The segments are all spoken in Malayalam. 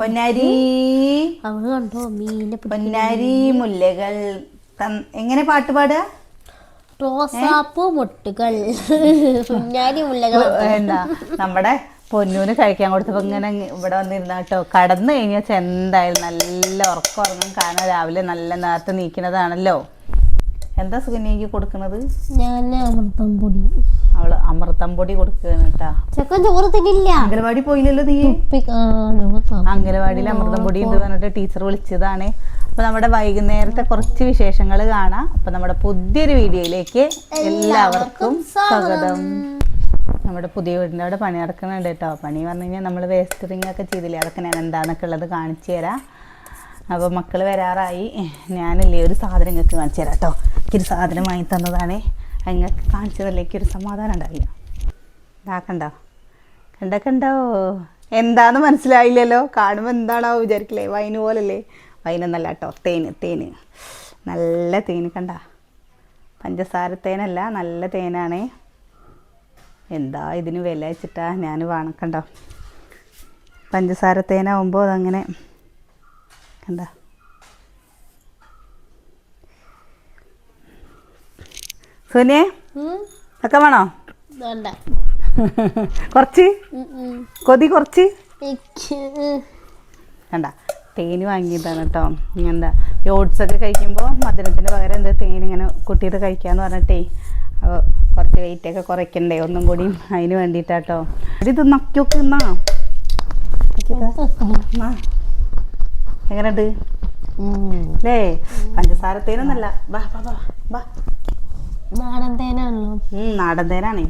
പൊന്നാരി. അവൾ കണ്ടോ? മീനെ പൊന്നാരി മുല്ലകൾ. എങ്ങനെ പാട്ട് പാടുക റോസാപ്പൂ മുട്ടുകൾ. പൊന്നാരി മുല്ലകൾ. എന്താ? നമ്മുടെ പൊന്നൂന് കഴിക്കാൻ കൊടുത്തപ്പോ ഇങ്ങനെ ഇവിടെ വന്നിരുന്ന കേട്ടോ. കടന്നു കഴിഞ്ഞാൽ എന്തായാലും നല്ല ഉറക്കം ഉറങ്ങും. കാരണം രാവിലെ നല്ല നേരത്തെ നീക്കുന്നതാണല്ലോ. എന്താ സുകന്യക്ക് കൊടുക്കുന്നത് ഞാൻ അമൃതം പൊടി. അവൾ അമൃതം പൊടി കൊടുക്കുകയാണ് കേട്ടാ. ചെക്കൻ ചോറ് തിന്നില്ല. അംഗനവാടി പോയില്ലല്ലോ നീ? അംഗനവാടിയിൽ അമൃതം പൊടി ഉണ്ട് പറഞ്ഞിട്ട് ടീച്ചർ വിളിച്ചതാണ്. അപ്പൊ നമ്മുടെ വൈകുന്നേരത്തെ കുറച്ച് വിശേഷങ്ങൾ കാണാം. അപ്പൊ നമ്മുടെ പുതിയൊരു വീഡിയോയിലേക്ക് എല്ലാവർക്കും സ്വാഗതം. നമ്മുടെ പുതിയ വീടിന്റെ അവിടെ പണി നടക്കുന്നുണ്ട് കേട്ടോ. പണി പറഞ്ഞു കഴിഞ്ഞാൽ നമ്മൾ വേസ്റ്റ് റിങ് ഒക്കെ ചെയ്തില്ലേ? അതൊക്കെ ഞാൻ എന്താന്നൊക്കെ ഉള്ളത് കാണിച്ചു തരാം. അപ്പോൾ മക്കൾ വരാറായി. ഞാനില്ലേ ഒരു സാധനം നിങ്ങൾക്ക് കാണിച്ചു തരാം കേട്ടോ. എനിക്കൊരു സാധനം വാങ്ങി തന്നതാണ്. നിങ്ങൾക്ക് കാണിച്ചതിലേക്ക് ഒരു സമാധാനം ഉണ്ടാവില്ല. ഇതാക്കണ്ടോ കണ്ട? കണ്ടോ എന്താന്ന് മനസ്സിലായില്ലല്ലോ? കാണുമ്പോൾ എന്താണോ വിചാരിക്കില്ലേ? വൈന് പോലല്ലേ? വൈനൊന്നല്ല കേട്ടോ. തേന് തേന് നല്ല തേന് കണ്ട. പഞ്ചസാര തേനല്ല നല്ല തേനാണേ. എന്താ ഇതിന് വില വെച്ചിട്ടാ ഞാൻ വാണക്കണ്ടോ പഞ്ചസാര തേനാവുമ്പോൾ അതങ്ങനെ കണ്ട. സുനിയെ? ഒക്കെ വേണോ? കുറച്ച്. കൊതി കുറച്ച്? വേണ്ട. തേന് വാങ്ങിയതാണ് കേട്ടോ എന്താ ഈ ഓട്സ് ഒക്കെ കഴിക്കുമ്പോൾ മധുരത്തിന് പകരം എന്താ തേൻ ഇങ്ങനെ കുട്ടിയത് കഴിക്കാന്ന് പറഞ്ഞിട്ടേ. അപ്പോൾ കുറച്ച് വെയിറ്റ് ഒക്കെ കുറയ്ക്കണ്ടേ? ഒന്നും കൂടി അതിന് വേണ്ടിയിട്ടാട്ടോ ഇത് നക്കിയൊക്കെ എന്നാ. എങ്ങനെയുണ്ട്. അല്ലേ? പഞ്ചസാര തേനൊന്നല്ല. ബാ ബാ ബാ ബാ നാടൻ തേനാണല്ലോ നാടൻ തേനാണേ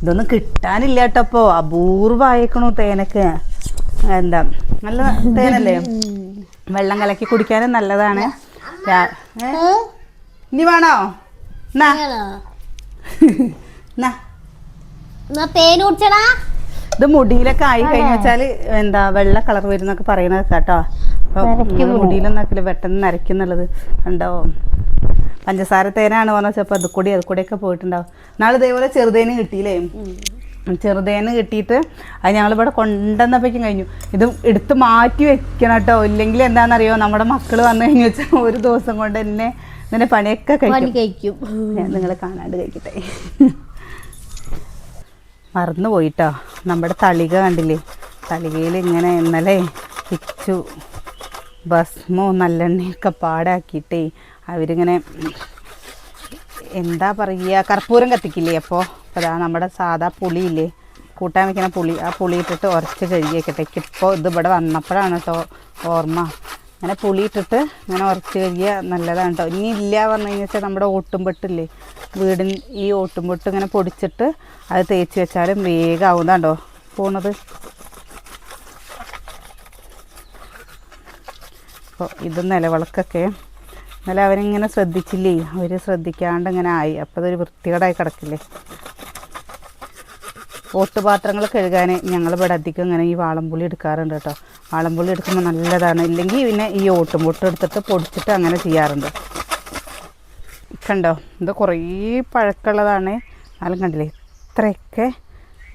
ഇതൊന്നും കിട്ടാനില്ല കേട്ടപ്പോ അപൂർവായിക്കണു തേനക്ക്. എന്താ നല്ല തേനല്ലേ? വെള്ളം കലക്കി കുടിക്കാനും നല്ലതാണ്? ഇനി വേണോ? ഇത് മുടിയിലൊക്കെ ആയി കഴിഞ്ഞു വെച്ചാൽ എന്താ വെള്ള കളർ വരുന്നൊക്കെ പറയണത് കേട്ടോ. മുടിയിലൊന്നും പെട്ടെന്ന് നരയ്ക്കുന്നുള്ളത്. കണ്ടോ? പഞ്ചസാര തേനാണ് പറഞ്ഞ ചിലപ്പോൾ അത് കൂടി അത് കൂടിയൊക്കെ പോയിട്ടുണ്ടാവും. നാളെ ഇതേപോലെ ചെറുതേന് കിട്ടിയില്ലേ? ചെറുതേന് കിട്ടിയിട്ട് അത് ഞങ്ങളിവിടെ കൊണ്ടുവന്നപ്പോഴേക്കും കഴിഞ്ഞു. ഇത് എടുത്ത് മാറ്റി വെക്കണം കേട്ടോ. ഇല്ലെങ്കിൽ എന്താണെന്നറിയോ? നമ്മുടെ മക്കൾ വന്നു കഴിഞ്ഞു വെച്ചാൽ ഒരു ദിവസം കൊണ്ട് തന്നെ ഇങ്ങനെ പണിയൊക്കെ പണി കഴിക്കും. നിങ്ങൾ ഞാൻ നിങ്ങൾ കാണാണ്ട് കഴിക്കട്ടെ. മറന്നു പോയിട്ടോ. നമ്മുടെ തളിക കണ്ടില്ലേ? തളികയിൽ ഇങ്ങനെ ഇന്നലെ പിച്ചു ഭസ്മോ നല്ലെണ്ണയൊക്കെ പാടാക്കിയിട്ടേ അവരിങ്ങനെ എന്താ പറയുക കർപ്പൂരം കത്തിക്കില്ലേ അപ്പോൾ അതാ നമ്മുടെ സാധാ പുളിയില്ലേ കൂട്ടാൻ വെക്കുന്ന പുളി ആ പുളി ഇട്ടിട്ട് ഉരച്ച് കഴുകി വെക്കട്ടെ ഇപ്പോൾ ഇത് ഇവിടെ വന്നപ്പോഴാണ് കേട്ടോ ഓർമ്മ. അങ്ങനെ പുളി ഇട്ടിട്ട് ഇങ്ങനെ ഉരച്ച് കഴുകിയ നല്ലതാണ് കേട്ടോ. ഇനി ഇല്ല പറഞ്ഞു കഴിഞ്ഞാൽ നമ്മുടെ ഓട്ടുംപൊട്ടില്ലേ വീടിൻ ഈ ഓട്ടുംപൊട്ട് ഇങ്ങനെ പൊടിച്ചിട്ട് അത് തേച്ച് വെച്ചാലും വേഗം ആവുന്നതാണ്ടോ പോണത്. അപ്പോൾ ഇത് നിലവിളക്കൊക്കെ ഇന്നലെ അവരിങ്ങനെ ശ്രദ്ധിച്ചില്ലേ? അവർ ശ്രദ്ധിക്കാണ്ട് ഇങ്ങനെ ആയി. അപ്പോൾ അതൊരു വൃത്തികേടായി കിടക്കില്ലേ? ഓട്ടുപാത്രങ്ങൾ കഴുകാൻ ഞങ്ങൾ ഇവിടെ അധികം ഇങ്ങനെ ഈ വാളംപുളി എടുക്കാറുണ്ട് കേട്ടോ. വാളംപുളി എടുക്കുമ്പോൾ നല്ലതാണ്. ഇല്ലെങ്കിൽ പിന്നെ ഈ ഓട്ടും എടുത്തിട്ട് പൊടിച്ചിട്ട് അങ്ങനെ ചെയ്യാറുണ്ട്. കണ്ടോ? ഇത് കുറേ പഴക്കമുള്ളതാണ്. എന്നാലും കണ്ടില്ലേ? ഇത്രയൊക്കെ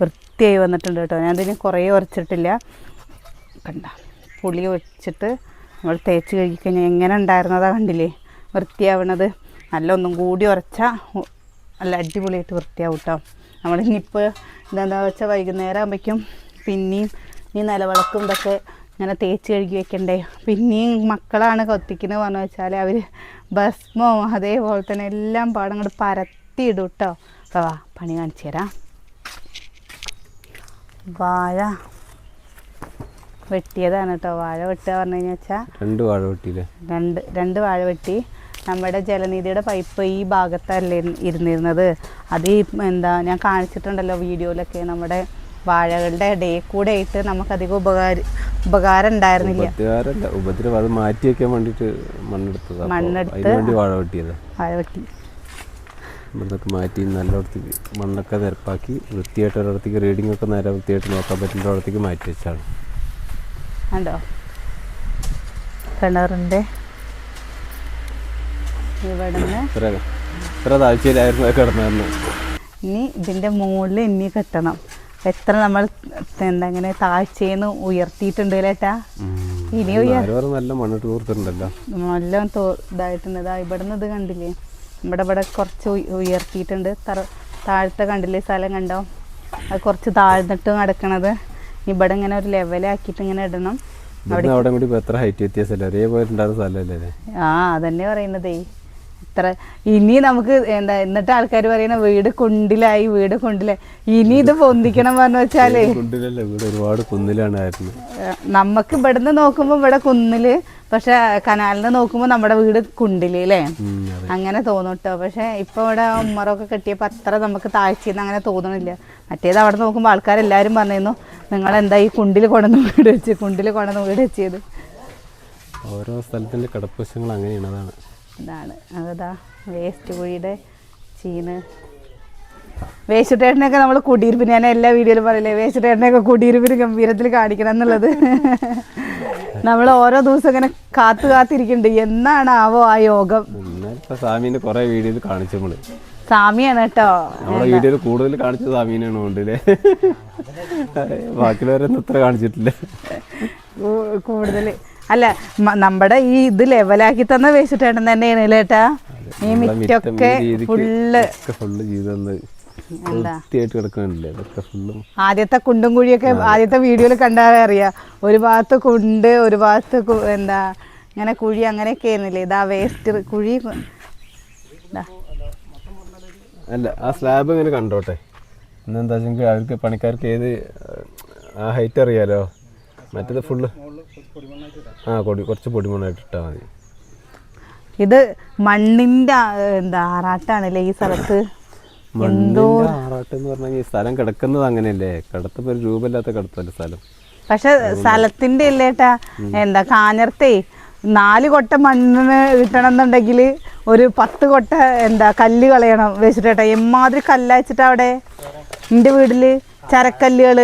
വൃത്തിയായി വന്നിട്ടുണ്ട് കേട്ടോ. ഞാൻ ഇതിന് കുറേ ഉരച്ചിട്ടില്ല. കണ്ട? പുളി വെച്ചിട്ട് നമ്മൾ തേച്ച് കഴിക്കഴിഞ്ഞാൽ എങ്ങനെ ഉണ്ടായിരുന്നതാ കണ്ടില്ലേ? വൃത്തിയാവണത്. നല്ല ഒന്നും കൂടി ഉറച്ചാൽ നല്ല അടിപൊളിയായിട്ട് വൃത്തിയാവും കേട്ടോ നമ്മൾ എന്താണെന്ന് ഇതെന്താ വെച്ചാൽ വൈകുന്നേരം ആകുമ്പോഴേക്കും പിന്നെയും ഈ നിലവിളക്കും ഇതൊക്കെ ഇങ്ങനെ തേച്ച് കഴുകി വെക്കണ്ടേ. പിന്നെയും മക്കളാണ് കൊത്തിക്കുന്നത് പറഞ്ഞു വെച്ചാൽ അവർ ഭസ്മോ അതേപോലെ തന്നെ എല്ലാം പാടം കൂടെ പരത്തിയിടും കേട്ടോ അപ്പോൾ വാ പണി കാണിച്ചു തരാം. വാഴ വെട്ടിയതാണ് കേട്ടോ വാഴ വെട്ടുക പറഞ്ഞു കഴിഞ്ഞാൽ വെച്ചാൽ രണ്ട് വാഴ വെട്ടിയില്ലേ? രണ്ട് രണ്ട് വാഴ വെട്ടി. നമ്മുടെ ജലനിധിയുടെ പൈപ്പ് ഈ ഭാഗത്തല്ലേ ഇരുന്ന് ഇരുന്നിരുന്നത്. അത് എന്താ ഞാൻ കാണിച്ചിട്ടുണ്ടല്ലോ വീഡിയോയിലൊക്കെ നമ്മുടെ വാഴകളുടെ ഇടയിൽ കൂടെ ആയിട്ട് നമുക്കധികം ഉപകാര ഉപകാരം ഉണ്ടായിരുന്നില്ല. ഉപകാരമല്ല ഉപദ്രവം. അത് മാറ്റി വെക്കാൻ വേണ്ടിയിട്ട് മണ്ണെടുത്തത് മണ്ണെടുത്ത് വാഴ വെട്ടിയത്. വാഴ വെട്ടി. ഇവിടുന്നൊക്കെ മാറ്റി നല്ലയിടത്തേക്ക് മണ്ണൊക്കെ നിരപ്പാക്കി വൃത്തിയായിട്ട് ഒരിടത്തേക്ക് റീഡിംഗ് ഒക്കെ നേരെ വൃത്തിയായിട്ട് നോക്കാൻ പറ്റുന്ന ഒരിടത്തേക്ക് മാറ്റി വെച്ചാണ്. കണ്ടോ? കിണറിന്റെ ഇവിടുന്ന് ഇത്ര താഴ്ചയിലായിരുന്നു ഇനി ഇതിന്റെ മുകളിൽ ഇനി കെട്ടണം. എത്ര നമ്മൾ എന്താ ഇങ്ങനെ താഴ്ചയെന്ന് ഉയർത്തിയിട്ടുണ്ട് ഏട്ടാ? ഇനി നല്ല മണ്ണിട്ട് ഇതായിട്ടുണ്ട്. ഇതാ ഇവിടെ നിന്ന് ഇത് കണ്ടില്ലേ? ഇവിടെ ഇവിടെ കുറച്ച് ഉയർത്തിയിട്ടുണ്ട്. താഴത്തെ കണ്ടില്ലേ സ്ഥലം കണ്ടോ? അത് കുറച്ച് താഴ്ന്നിട്ട് നടക്കണത്. ഇവിടെ ഇങ്ങനെ ഒരു ലെവലാക്കിയിട്ട് ഇങ്ങനെ ഇടണം. ഇവിടുന്ന് അവിടെ കൂടി എത്ര ഹൈറ്റ് വ്യത്യാസമല്ലേ? ഒരേപോലെ ആ അതന്നെ പറയുന്നതേ. ഇത്ര. ഇനി നമുക്ക് എന്താ എന്നിട്ട് ആൾക്കാർ പറയുന്ന വീട് കുണ്ടിലായി വീട് കുണ്ടിലായി. ഇനി ഇത് പൊന്തിക്കണം പറഞ്ഞു വെച്ചാലേ കുണ്ടിലല്ല വീട് ഒരുപാട് കുന്നിലാണ് നമുക്ക് ഇവിടുന്ന് നോക്കുമ്പോൾ ഇവിടെ കുന്നിൽ പക്ഷെ കനാലിന് നോക്കുമ്പോൾ നമ്മുടെ വീട് കുണ്ടിൽ അല്ലേ അങ്ങനെ തോന്നും കേട്ടോ പക്ഷെ ഇപ്പൊ ഇവിടെ ഉമ്മറൊക്കെ കെട്ടിയപ്പോൾ അത്ര നമുക്ക് താഴ്ചയെന്ന് അങ്ങനെ തോന്നണില്ല. മറ്റേത് അവിടെ നോക്കുമ്പോൾ ആൾക്കാരെല്ലാവരും പറഞ്ഞിരുന്നു നിങ്ങൾ എന്താ ഈ കുണ്ടിൽ കൊണ്ടുവന്ന് വീട് വെച്ച് കുണ്ടിൽ കൊണ്ടുവന്ന് വീട് വെച്ചത്? ഓരോ സ്ഥലത്തിന്റെ കടപ്പശങ്ങൾ അങ്ങനെയാണ് അതാണ്. ഇതാണ്. അതാ വേസ്റ്റ് കുഴിയുടെ ചീന്. വേശുട്ടേട്ടനൊക്കെ നമ്മൾ കുടിയിരുപ്പിന് ഞാൻ എല്ലാ വീഡിയോയിലും പറയില്ലേ വേശുട്ടേട്ടനൊക്കെ കുടിയിരുപ്പിന് ഗംഭീരത്തിൽ കാണിക്കണം എന്നുള്ളത്. നമ്മൾ ഓരോ ദിവസം ഇങ്ങനെ കാത്തു കാത്തിരിക്കുന്നുണ്ട്. എന്നാണ് ആവോ ആ യോഗം? സാമീനെ കുറെ വീഡിയോയിൽ കാണിച്ചു നമ്മൾ. സാമിയാണ് കേട്ടോ. നമ്മളെ വീഡിയോയിൽ കൂടുതൽ കാണിച്ചത് സാമീനാണ് കൊണ്ടില്ലേ ബാക്കിയുള്ളവരൊന്നും ഇത്ര കാണിച്ചിട്ടില്ല. കൂടുതൽ അല്ല നമ്മുടെ ഈ ഇത് ലെവലാക്കി തന്ന വേസ്റ്റുട്ടേട്ടൻ തന്നെയാണ് ലേട്ടാ ഈ മിറ്റൊക്കെ മിറ്റം ഫുള്ള് ഫുള്ളും ആദ്യത്തെ കുണ്ടും കുഴിയൊക്കെ ആദ്യത്തെ വീഡിയോയിൽ കണ്ടാലേ അറിയാ. ഒരു ഭാഗത്ത് കുണ്ട് ഒരു ഭാഗത്ത് എന്താ ഇങ്ങനെ കുഴി അങ്ങനെയൊക്കെ ആയിരുന്നില്ലേ? ഇതാ വേസ്റ്റ് കുഴി. അല്ല ആ സ്ലാബ് ഇങ്ങനെ കണ്ടോട്ടെ? എന്നെന്താ വെച്ചെങ്കിൽ അവർക്ക് പണിക്കാർക്ക് ഏത് ആ ഹൈറ്റ് അറിയാലോ? മറ്റേത് ഫുള്ള് ആ കൊടി കുറച്ച് പൊടിമണ്ണായിട്ട് ഇട്ടാൽ മതി. ഇത് മണ്ണിന്റെ എന്താ ആറാട്ടാണല്ലേ ഈ സ്ഥലത്ത്? മണ്ണിന്റെ ആറാട്ട് എന്ന് പറഞ്ഞാൽ ഈ സ്ഥലം കിടക്കുന്നത് അങ്ങനെയല്ലേ? കിടത്തപ്പോ ഒരു രൂപമില്ലാത്ത കിടത്തല്ലേ സ്ഥലം. പക്ഷെ സ്ഥലത്തിന്റെ അല്ലേട്ടാ എന്താ കാഞ്ഞർത്തേ നാല് കൊട്ട മണ്ണിന് കിട്ടണം എന്നുണ്ടെങ്കിൽ ഒരു പത്ത് കൊട്ട എന്താ കല്ല് കളയണം വെച്ചിട്ടേട്ടാ എമ്മാതിരി കല്ലയച്ചിട്ടാ അവിടെ? എന്റെ വീട്ടിൽ? ചരക്കല്ലുകൾ.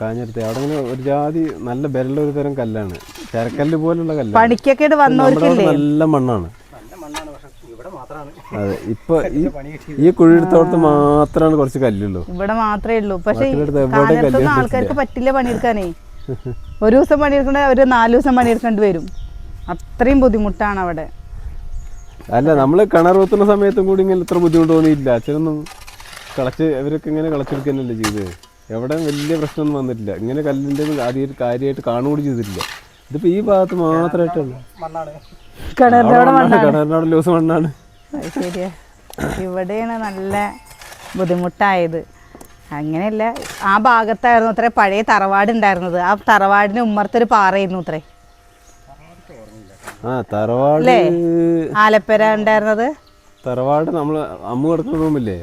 കാഞ്ഞിരത്തെ. അവിടെ ഇങ്ങനെ ഒരു ജാതി നല്ല ഒരു തരം കല്ലാണ്. ചരക്കല്ല് പോലുള്ള കല്ല് പണിക്കൊക്കെ വന്നവർക്കില്ലേ? നല്ല മണ്ണാണ്. അതെ ഇപ്പൊ ഈ കുഴിയെടുത്തോടത്ത് മാത്രമാണ് കുറച്ച് കല്ലുള്ളൂ. ഇവിടെ മാത്രമേ ഉള്ളൂ. പക്ഷെ ആൾക്കാർക്ക് പറ്റില്ല പണിയെടുക്കാനേ. ഒരു ദിവസം പണിയെടുക്കണ ഒരു നാല് ദിവസം പണിയെടുക്കേണ്ടി വരും. അത്രയും ബുദ്ധിമുട്ടാണ് അവിടെ. അല്ല നമ്മൾ കിണർ കുത്തുന്ന സമയത്തും കൂടി ഇങ്ങനെ ഇത്ര ബുദ്ധിമുട്ട് തോന്നിയില്ല അച്ഛനൊന്നും കളച്ച് ഇവരൊക്കെ ഇങ്ങനെ കളച്ചെടുക്കുന്നല്ലേ ചെയ്തത് എവിടെ വലിയ പ്രശ്നമൊന്നും വന്നിട്ടില്ല. ഇങ്ങനെ കല്ലിന്റെ ആദ്യം കാര്യമായിട്ട് കാണുകൂടി ചെയ്തിട്ടില്ല. ഇതിപ്പോ ഈ ഭാഗത്ത് മാത്രമായിട്ടുള്ളൂ മണ്ണാണ്. കിണറിനോട് ലൂസ് മണ്ണാണ്. അത് ശരിയാ. ഇവിടെയാണ് നല്ല ബുദ്ധിമുട്ടായത്. അങ്ങനെയല്ല ആ ഭാഗത്തായിരുന്നു അത്രേ പഴയ തറവാട് ഉണ്ടായിരുന്നത്. ആ തറവാടിന് ഉമ്മർത്തൊരു പാറയായിരുന്നു അത്രേ. ആ തറവാട് അല്ലേ? ആലപ്പുര ഉണ്ടായിരുന്നത്? തറവാട് നമ്മൾ അമ്മ കിടക്കുന്ന റൂമില്ലേ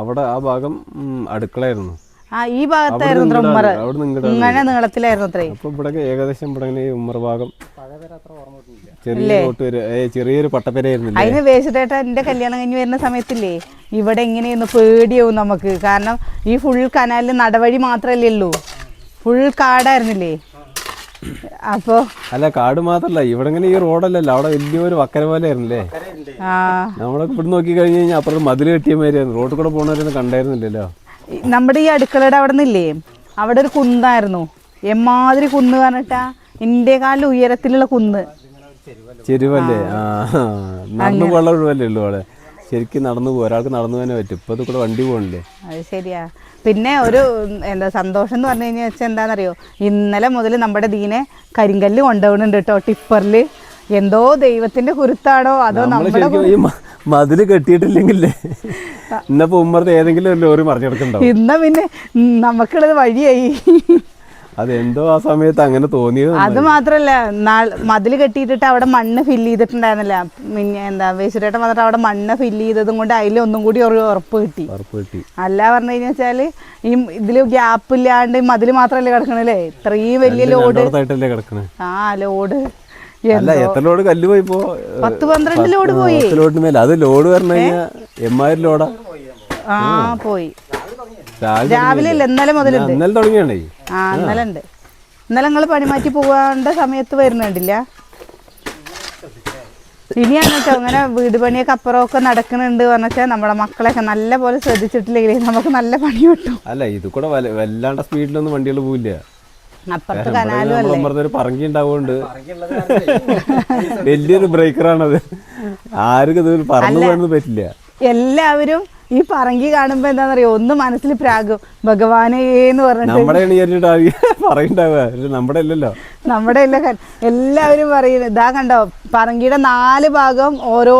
അവിടെ ആ ഭാഗം അടുക്കളയായിരുന്നു. ആ ഈ ഭാഗത്തായിരുന്നു അത്ര ഉമ്മർ ഇങ്ങനെ നീളത്തിലായിരുന്നു അത്രേ അപ്പൊ ഇവിടെ ഏകദേശം ഇവിടെ ഉമ്മർ ഭാഗം ചെറിയൊരു പട്ടപ്പരായിരുന്നു അതിന് വേച്ചിട്ടേട്ട എന്റെ കല്യാണം കഴിഞ്ഞ് വരുന്ന സമയത്തില്ലേ? ഇവിടെ എങ്ങനെയൊന്ന് പേടിയാവും നമുക്ക്. കാരണം ഈ ഫുൾ കനാലിൽ നടവഴി മാത്രല്ലേ ഉള്ളൂ. ഫുൾ കാടായിരുന്നില്ലേ? അപ്പോൾ അല്ല കാട് മാത്രല്ല. ഇവിടെ ഇങ്ങനെ ഈ റോഡല്ലല്ലോ. അവിടെ വലിയൊരു വക്കര പോലെ ആയിരുന്നില്ലേ നമ്മളൊക്കെ ഇവിടെ നോക്കി കഴിഞ്ഞ് കഴിഞ്ഞാൽ അപ്പുറത്ത് മതിൽ കെട്ടിയ മാതിരിയായിരുന്നു. റോഡിൽ കൂടെ പോണവരൊന്നും കണ്ടായിരുന്നില്ലല്ലോ. നമ്മുടെ ഈ അടുക്കളയുടെ അവിടെ നിന്നില്ലേ? അവിടെ ഒരു കുന്നായിരുന്നു. എമ്മാതിരി കുന്ന് പറഞ്ഞിട്ടാ ഇന്ത്യക്കാലിൽ ഉയരത്തിലുള്ള കുന്ന്. ചെരുവല്ലേ. നടന്നു ഒഴിവല്ലേ ഉള്ളൂ അവിടെ? ശരിക്കും നടന്നു പോകും. ഒരാൾക്ക് നടന്നു തന്നെ പറ്റും. ഇപ്പൊ കൂടെ വണ്ടി പോകണില്ലേ അത് ശരിയാ. പിന്നെ ഒരു എന്താ സന്തോഷം എന്ന് പറഞ്ഞു കഴിഞ്ഞാൽ വെച്ചാൽ എന്താണെന്നറിയോ ഇന്നലെ മുതൽ നമ്മുടെ ദീനെ കരിങ്കല്ല് കൊണ്ടുപോകുന്നുണ്ട് കേട്ടോ ടിപ്പറിൽ എന്തോ ദൈവത്തിന്റെ കുരുത്താണോ? അതോ നമ്മളെ മതിൽ കെട്ടിയിട്ടില്ലെങ്കിലേ ഇന്നപ്പോ ഉമ്മറത്ത് ഏതെങ്കിലും ഒരു ലോറി മറിഞ്ഞെടുക്കണ്ടോ ഇന്ന പിന്നെ നമുക്കുള്ളത് വഴിയായി. അതെന്തോ ആ സമയത്ത് അങ്ങനെ തോന്നിയത് അത് മാത്രല്ല മതിൽ മതിൽ കെട്ടിയിട്ടിട്ട് അവിടെ മണ്ണ് ഫില്ല് ചെയ്തിട്ടുണ്ടായിരുന്നില്ല. പിന്നെ എന്താ വേശുരേട്ടൻ വന്നിട്ട് അവിടെ മണ്ണ് ഫില്ല് ചെയ്തതും കൊണ്ട് അതിൽ ഒന്നും കൂടി ഒരു ഉറപ്പ് കിട്ടി. ഉറപ്പ് കിട്ടി. അല്ല പറഞ്ഞു കഴിഞ്ഞാൽ വെച്ചാൽ ഈ ഇതിൽ ഗ്യാപ്പ് ഇല്ലാണ്ട് മതിൽ മാത്രല്ലേ കിടക്കണല്ലേ? ഇത്രയും വലിയ ലോഡ് ആ ലോഡ് അല്ല എത്ര ലോഡ് കല്ല് പോയി ഇപ്പോ? പത്ത് പന്ത്രണ്ട് ലോഡ് പോയി. ലോഡിന് മേലെ. അത് ലോഡ് പറഞ്ഞു കഴിഞ്ഞാൽ എമ്മായിരം ലോഡാ. ആ പോയി. രാവിലെ ഇല്ല ഇന്നലെ മുതലുണ്ട്. ഇന്നലെ തുടങ്ങിയാണേ. ആ ഇന്നലെ ഉണ്ട്. ഇന്നലെ നിങ്ങൾ പണി മാറ്റി പോകാണ്ട സമയത്ത് വരുന്നുണ്ടില്ല. ഇനിയാണ് കേട്ടോ അങ്ങനെ വീട് പണിയൊക്കെ അപ്പുറമൊക്കെ നടക്കുന്നുണ്ട് പറഞ്ഞാൽ നമ്മളെ മക്കളെയൊക്കെ നല്ല പോലെ ശ്രദ്ധിച്ചിട്ടില്ലെങ്കിൽ നമുക്ക് നല്ല പണി കിട്ടും. അല്ല ഇത് കൂടെ വല- വല്ലാണ്ട സ്പീഡിലൊന്നും വണ്ടികൾ പോവില്ല. അപ്പുറത്ത് കനാലും അല്ലേ? നമ്മളൊരു പറങ്കി ഉണ്ടാവുകൊണ്ട് വലിയൊരു ബ്രേക്കറാണത്. ആർക്കും ഇത് പറന്നു പോകാനൊന്നും പറ്റില്ല. എല്ലാവരും ഈ പറങ്കി കാണുമ്പോ എന്താണെന്നറിയോ ഒന്ന് മനസ്സിൽ പ്രാകും ഭഗവാനേന്ന് പറഞ്ഞിട്ട്. നമ്മുടെ അല്ലല്ലോ. നമ്മുടെ എല്ലാ എല്ലാവരും പറയുന്നത് ഇതാ കണ്ടോ? പറങ്കിയുടെ നാല് ഭാഗം ഓരോ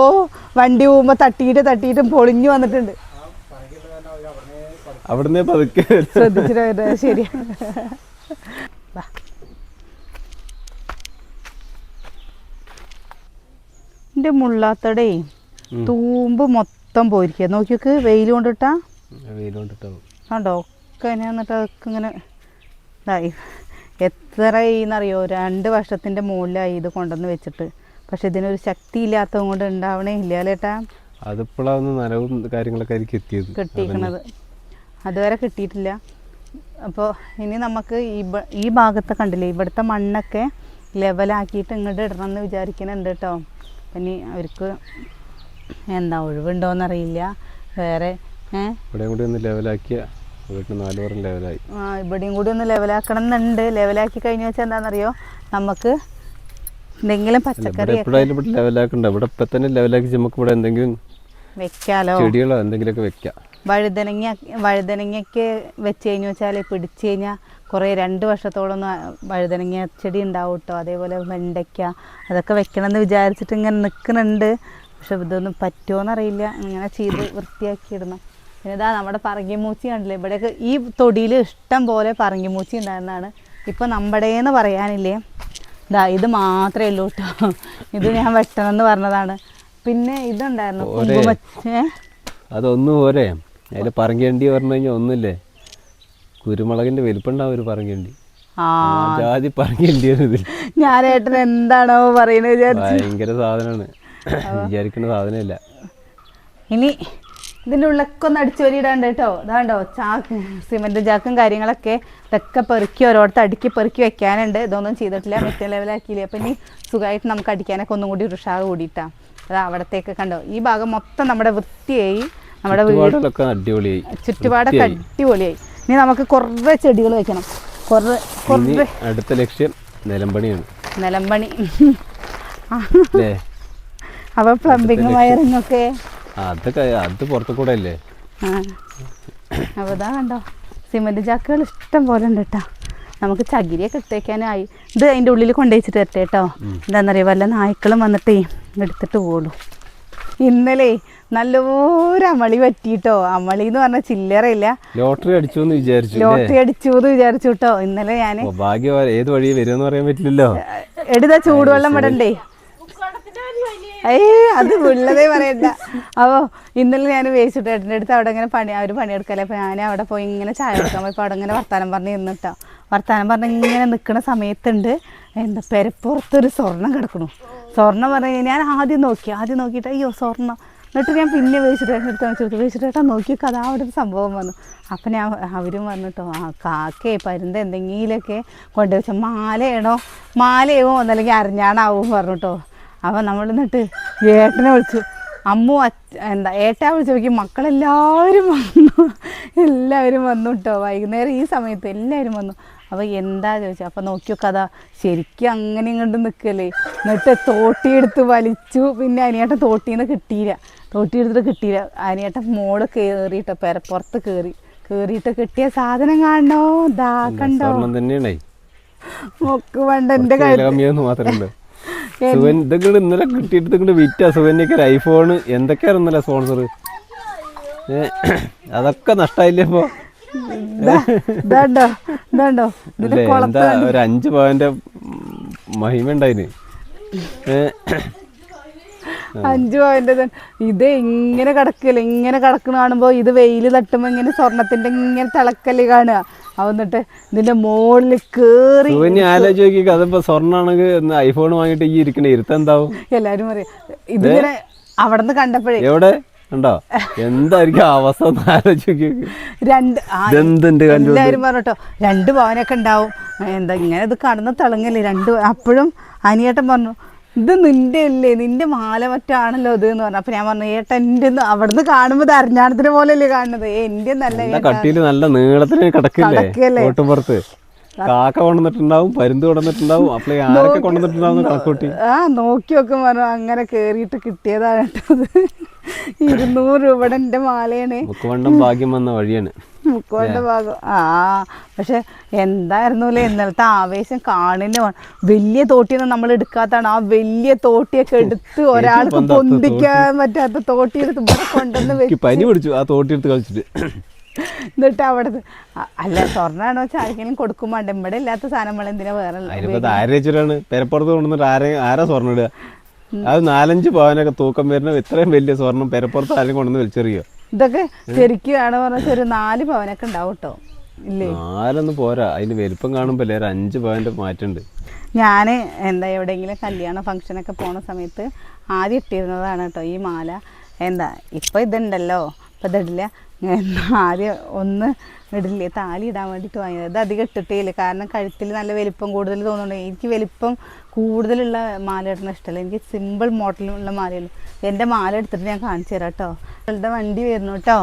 വണ്ടി പോകുമ്പോ തട്ടിയിട്ട് തട്ടിയിട്ടും പൊളിഞ്ഞു വന്നിട്ടുണ്ട്. അവിടുന്ന് പതുക്കെ ശ്രദ്ധിച്ചിട്ട് വരുന്നത് എന്റെ മുള്ളാത്തടേ തൂമ്പ് മൊത്തം പോയിരിക്കുക നോക്കിയൊക്കെ വെയിൽ കൊണ്ടിട്ടാ? വെയിലുകൊണ്ടിട്ടാവും കണ്ടോ ഒക്കെ ഞാൻ എന്നിട്ട് അതൊക്കെ ഇങ്ങനെ ഇതായി. എത്രയെന്നറിയോ രണ്ട് വർഷത്തിന്റെ മുകളിലായി ഇത് കൊണ്ടുവന്ന് വെച്ചിട്ട്. പക്ഷെ ഇതിനൊരു ശക്തി ഇല്ലാത്തത് കൊണ്ട് ഉണ്ടാവണേ ഇല്ല അല്ലേട്ടാ അതിപ്പോഴാണ് നനവും കാര്യങ്ങളൊക്കെ ആയിരിക്കും എത്തിയത്. കിട്ടിയിരിക്കണത്. അതുവരെ കിട്ടിയിട്ടില്ല. അപ്പോൾ ഇനി നമുക്ക് ഈ ഭാഗത്തെ കണ്ടില്ലേ ഇവിടുത്തെ മണ്ണൊക്കെ ലെവലാക്കിയിട്ട് ഇങ്ങോട്ട് ഇടണം എന്ന് വിചാരിക്കുന്നുണ്ട് കേട്ടോ ഇനി അവർക്ക് എന്താ ഒഴിവുണ്ടോയെന്നറിയില്ല വേറെ ഇവിടെയും കൂടി ഒന്ന് ലെവലാക്കിയ ലെവലായി ആ ഇവിടെയും കൂടി ഒന്ന് ലെവലാക്കണം എന്നുണ്ട് ലെവലാക്കി കഴിഞ്ഞ വെച്ചാൽ എന്താണെന്നറിയോ നമുക്ക് എന്തെങ്കിലും പച്ചക്കറി ലെവലാക്കണ്ട ഇവിടെ ഇപ്പം തന്നെ ലെവലാക്കി നമുക്ക് ഇവിടെ എന്തെങ്കിലും വെക്കാലോ. ചെടികളോ എന്തെങ്കിലുമൊക്കെ വെക്കാം. വഴുതനങ്ങ വഴുതനങ്ങയ്ക്ക് വെച്ച് കഴിഞ്ഞു വെച്ചാൽ പിടിച്ചു കഴിഞ്ഞാൽ കുറേ രണ്ട് വർഷത്തോളം വഴുതനങ്ങ ചെടി ഉണ്ടാവും കേട്ടോ. അതേപോലെ വെണ്ടയ്ക്ക അതൊക്കെ വെക്കണമെന്ന് വിചാരിച്ചിട്ട് ഇങ്ങനെ നിൽക്കുന്നുണ്ട്. പക്ഷെ ഇതൊന്നും പറ്റുമോയെന്നറിയില്ല ഇങ്ങനെ ചെയ്ത് വൃത്തിയാക്കി ഇടണം പിന്നെ ഇതാ നമ്മുടെ പറങ്കിമൂച്ചി കണ്ടില്ലേ? ഇവിടെയൊക്കെ ഈ തൊടിയിൽ ഇഷ്ടം പോലെ പറങ്കിമൂച്ചി ഉണ്ടായിരുന്നതാണ്. ഇപ്പം നമ്മുടേന്ന് പറയാനില്ലേ? ഇതാ ഇത് മാത്രമേ ഉള്ളൂ കേട്ടോ. ഇത് ഞാൻ വെട്ടണമെന്ന് പറഞ്ഞതാണ്. പിന്നെ ഇതുണ്ടായിരുന്നു. കുങ്കുമ? അതൊന്നും പോരെ അതിൽ പറങ്കണ്ടി പറഞ്ഞു കഴിഞ്ഞാൽ ഒന്നുമില്ലേ കുരുമുളകിന്റെ വലിപ്പുണ്ടാവും ഒരു പറങ്കണ്ടി. ജാതി പറങ്കണ്ടി ഞാനേട്ടൻ എന്താണോ പറയുന്നത് ഭയങ്കര സാധനമാണ് വിചാരിക്കുന്ന സാധനമില്ല. ഇനി ഇതിന്റെ ഉള്ളൊക്കെ ഒന്ന് അടിച്ചു വരിയിടാണ്ട് കേട്ടോ. ഇതാണ്ടോ ചാക്ക് സിമെന്റ് ചാക്കും കാര്യങ്ങളൊക്കെ ഇതൊക്കെ പെറുക്കി ഓരോടത്ത് അടുക്കി പെറുക്കി വെക്കാനുണ്ട്. ഇതൊന്നും ചെയ്തിട്ടില്ല. മറ്റേ ലെവലാക്കിയില്ല. അപ്പം ഇനി സുഖമായിട്ട് നമുക്ക് അടിക്കാനൊക്കെ ഒന്നും കൂടി ഉഷാറ് കൂടിയിട്ടാ. അത് അവിടത്തേക്ക് കണ്ടോ. ഈ ഭാഗം മൊത്തം നമ്മുടെ വൃത്തിയായി നമ്മുടെ വീടുകളൊക്കെ അടിപൊളിയായി. ചുറ്റുപാടൊക്കെ അടിപൊളിയായി. ഇനി നമുക്ക് കുറേ ചെടികൾ വെക്കണം. കുറേ കുറേ അടുത്ത ലക്ഷ്യം നിലമ്പണിയാണ്. നിലമ്പണി. അപ്പൊ പ്ലംബിങ് വയറിങ് ഒക്കെ അതൊക്കെ അത് പുറത്തു കൂടെ അല്ലേ? ഇതാ കണ്ടോ. സിമെന്റ് ചാക്കുകൾ ഇഷ്ടം പോലെ ഉണ്ട് കേട്ടോ നമുക്ക് ചകിരിയൊക്കെ ഇട്ടേക്കാനായി. ഇത് അതിന്റെ ഉള്ളിൽ കൊണ്ടുവച്ചിട്ട് തരട്ടെ കേട്ടോ എന്താണെന്നറിയോ വല്ല നായ്ക്കളും വന്നിട്ടേ എടുത്തിട്ട് പോകുള്ളൂ ഇന്നലെ നല്ലൊരു അമളി പറ്റിട്ടോ അമളി എന്ന് പറഞ്ഞ ചില്ലറയില്ല. ലോട്ടറി അടിച്ചു എന്ന് വിചാരിച്ചു ലോട്ടറി അടിച്ചു എന്ന് വിചാരിച്ചു കേട്ടോ ഇന്നലെ ഞാൻ ഭാഗ്യം ഏത് വഴി വരുമെന്ന് പറയാൻ പറ്റില്ലല്ലോ? എടുത്ത ചൂടുവെള്ളം വിടണ്ടേ? അത് ഉള്ളതേ പറയണ്ട. അപ്പോൾ ഇന്നലെ ഞാൻ വേസ്റ്റ് ഏട്ടന്റെ അടുത്ത് അവിടെ ഇങ്ങനെ പണി അവർ പണിയെടുക്കല്ലേ? അപ്പോൾ ഞാൻ അവിടെ പോയി ഇങ്ങനെ ചായ എടുക്കാൻ പോയപ്പോൾ അവിടെ ഇങ്ങനെ വർത്താനം പറഞ്ഞ് നിന്നിട്ടോ വർത്താനം പറഞ്ഞ് ഇങ്ങനെ നിൽക്കുന്ന സമയത്തുണ്ട് എന്താ പെരപ്പുറത്തൊരു സ്വർണം കിടക്കണു. സ്വർണം പറഞ്ഞു ഞാൻ ആദ്യം നോക്കി. ആദ്യം നോക്കിയിട്ട് അയ്യോ സ്വർണം എന്നിട്ട് ഞാൻ പിന്നെ വെച്ചിട്ട് എടുത്ത് അടുത്ത് ചോദിച്ചു നോക്കി കഥ അവിടെ ഒരു സംഭവം വന്നു അപ്പം ഞാൻ അവരും പറഞ്ഞിട്ടോ ആ കാക്കയെ പരുന്ത എന്തെങ്കിലുമൊക്കെ കൊണ്ടുവച്ച മാലയാണോ? മാലയോ ഒന്നല്ലെങ്കിൽ അരഞ്ഞാണാവും? പറഞ്ഞിട്ടോ അപ്പം നമ്മൾ എന്നിട്ട് ഏട്ടനെ വിളിച്ചു. അമ്മു എന്താ ഏട്ടാ വിളിച്ചു നോക്കി മക്കളെല്ലാവരും വന്നു. എല്ലാവരും വന്നു കേട്ടോ വൈകുന്നേരം ഈ സമയത്ത് എല്ലാവരും വന്നു. അപ്പോൾ എന്താ ചോദിച്ചു അപ്പോൾ നോക്കിയൊക്കെ അതാ ശരിക്കും അങ്ങനെ ഇങ്ങോട്ട് നിൽക്കല്ലേ എന്നിട്ട് തോട്ടിയെടുത്ത് വലിച്ചു. പിന്നെ അനിയേട്ടൻ തോട്ടിയിൽ നിന്ന് കിട്ടിയില്ല. തോട്ടിയെടുത്തിട്ട് കിട്ടിയില്ല. അനിയേട്ടൻ മോൾ കയറിയിട്ടോ പെരപ്പുറത്ത് കയറി കയറിയിട്ട് കിട്ടിയ സാധനം കാണണോ ദാ കണ്ടോ? തന്നെയാണേ. മോക്ക് വേണ്ട എന്റെ വില കാര്യം കമ്മിയൊന്നും മാത്രമല്ല. സുവൻ ഇതൊക്കെ ഇന്നലെ കിട്ടിയിട്ട് ഇങ്ങോട്ട് വിറ്റ. സുവന്യൊക്കെ ഒരു ഐഫോൺ എന്തൊക്കെയാണ് ഇന്നലെ സ്പോൺസർ അതൊക്കെ ഇപ്പോ? എന്താ ഒരു അഞ്ച് പവന്റെ മഹിമ ഉണ്ടായിന്. അഞ്ചു പോയിന്റ് ഇത് ഇങ്ങനെ കിടക്കില്ല? ഇങ്ങനെ കിടക്കണ കാണുമ്പോ ഇത് വെയിൽ തട്ടുമ്പോ ഇങ്ങനെ സ്വർണത്തിന്റെ ഇങ്ങനെ തിളക്കൽ കാണുക. അവന്നിട്ട് ഇതിന്റെ മുകളിൽ കേറി ആലോചിച്ച് നോക്കി അതിപ്പോ സ്വർണാണെങ്കിൽ ഐഫോൺ വാങ്ങിട്ട് ഈ ഇരിക്കണ ഇരുത്തം എന്താവും? എല്ലാരും പറയും ഇതിങ്ങനെ അവിടെ നിന്ന് കണ്ടപ്പോഴേ. എവിടെ? ഉണ്ടോ എന്തായിരിക്കും അവസ്ഥ? രണ്ട് എല്ലാവരും പറഞ്ഞിട്ടോ രണ്ട് പവനൊക്കെ ഉണ്ടാവും. എന്താ ഇങ്ങനെ ഇത് കടന്ന് തിളങ്ങല്ലേ? രണ്ട് അപ്പോഴും അനിയേട്ടൻ പറഞ്ഞു ഇത് നിന്റെ അല്ലേ നിന്റെ മാല മറ്റാണല്ലോ ഇത് എന്ന് പറഞ്ഞു. അപ്പൊ ഞാൻ പറഞ്ഞു ഏട്ടാ എന്റെ അവിടുന്ന് കാണുമ്പോ ഇത് അരഞ്ഞാണത്തിന് പോലെയല്ലേ കാണുന്നത്? എന്റെ നല്ല കട്ടിയിൽ നല്ല നീളത്തിന് കിടക്കില്ലേ? ഓട്ടുപുറത്ത് കാക്ക കൊണ്ടുവന്നിട്ടുണ്ടാവും പരുന്ത് കൊണ്ടുവന്നിട്ടുണ്ടാവും അപ്പോൾ ആരൊക്കെ കൊണ്ടുവന്നിട്ടുണ്ടാവും കണക്കൂട്ടി ആ നോക്കി നോക്കും പറഞ്ഞു അങ്ങനെ കേറിയിട്ട് കിട്ടിയതാണ് കേട്ടത്. ഇരുന്നൂറ് രൂപയുടെ എന്റെ മാലയാണ്. ഭാഗ്യം വന്ന വഴിയാണ്. മുക്കോന്റെ ഭാഗം. ആ പക്ഷെ എന്തായിരുന്നു അല്ലേ ഇന്നലത്തെ ആവേശം കാണിന് വലിയ തോട്ടിയൊന്നും നമ്മൾ എടുക്കാത്താണ് ആ വലിയ തോട്ടിയൊക്കെ എടുത്ത് ഒരാൾക്ക് പൊന്തിക്കാൻ പറ്റാത്ത തോട്ടി എടുത്ത് ഇവിടെ കൊണ്ടുവന്ന് പനി പിടിച്ചു. ആ തോട്ടിയെടുത്ത് കളിച്ചിട്ട്. എന്നിട്ട് അവിടെ അല്ല സ്വർണാണോ വെച്ചാൽ ആർക്കെങ്കിലും കൊടുക്കുമ്പോണ്ട് ഇവിടെ ഇല്ലാത്ത സാധനം നമ്മൾ എന്തിനാ വേറെ ആരാണ് പെരപ്പുറത്ത് കൊണ്ടുവന്നിട്ട് ആരെ ആരാ സ്വർണം ഇടുക? അത് നാലഞ്ച് പവനൊക്കെ തൂക്കം വരുന്ന ഇത്രയും വലിയ സ്വർണം പെരപ്പുറത്ത് ആരും കൊണ്ടുവന്ന് വലിച്ചെറിയോ? ഇതൊക്കെ ശരിക്കും പറഞ്ഞാൽ ഒരു നാല് പവനൊക്കെ ഉണ്ടാവും കേട്ടോ ഇല്ലേ? നാലൊന്നും പോരാ. അതിന് വലിപ്പം കാണുമ്പോ അല്ലേ ഒരു അഞ്ച് പവന്റെ മാറ്റുണ്ട്. ഞാൻ എന്താ എവിടെയെങ്കിലും കല്യാണ ഫംഗ്ഷനൊക്കെ പോണ സമയത്ത് ആദ്യം ഇട്ടിരുന്നതാണ് കേട്ടോ ഈ മാല. എന്താ ഇപ്പൊ ഇതുണ്ടല്ലോ. ഇപ്പൊ ഇതിടില്ല. ആദ്യം ഒന്ന് ഇടില്ലേ താലി ഇടാൻ വേണ്ടിട്ട് വാങ്ങിയത്. അത് അധികം ഇട്ടിട്ടേ ഇല്ല. കാരണം കഴുത്തിൽ നല്ല വലിപ്പം കൂടുതൽ തോന്നുന്നുണ്ട്. എനിക്ക് വലിപ്പം കൂടുതലുള്ള മാല ഇടുന്ന ഇഷ്ടമല്ല? എനിക്ക് സിമ്പിൾ മോഡലുള്ള മാലയുള്ളൂ. എന്റെ മാല എടുത്തിട്ട് ഞാൻ കാണിച്ചു തരാം കേട്ടോ മക്കളുടെ വണ്ടി വരുന്നു കേട്ടോ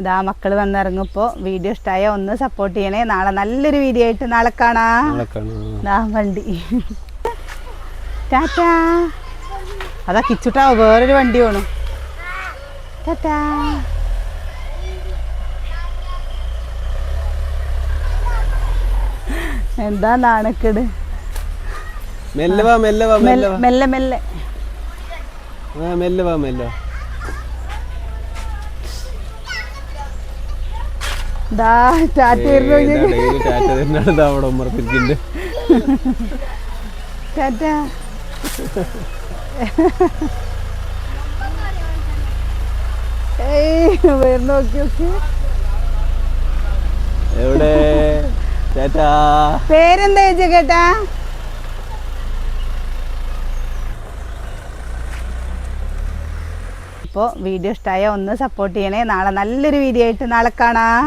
ഇതാ മക്കൾ വന്നിറങ്ങുമ്പോൾ വീഡിയോ ഇഷ്ടമായ ഒന്ന് സപ്പോർട്ട് ചെയ്യണേ. നാളെ നല്ലൊരു വീഡിയോ ആയിട്ട് നാളെ കാണാം. നാളെ കാണാം. ദാ വണ്ടി. ടാറ്റാ. അതാ കിച്ചുട്ടാ വേറൊരു വണ്ടി വേണം. ടാറ്റാ. എന്താ നാണക്കേട്? മെല്ലെ വാ മെല്ലെ വാ മെല്ലെ വാ. മെല്ലെ മെല്ലെ. ആ മെല്ലെ വാ മെല്ലെ ദാ ടാറ്റ ടാറ്റ അവിടെ ഉമ്മറത്തിരിക്കുന്നുണ്ട് ടാറ്റ. എവിടെ? ടാറ്റാ. പേരെന്താ ചേച്ചി കേട്ടാ അപ്പോൾ വീഡിയോ ഇഷ്ടമായ ഒന്ന് സപ്പോർട്ട് ചെയ്യണേ. നാളെ നല്ലൊരു വീഡിയോ ആയിട്ട് നാളെ കാണാം.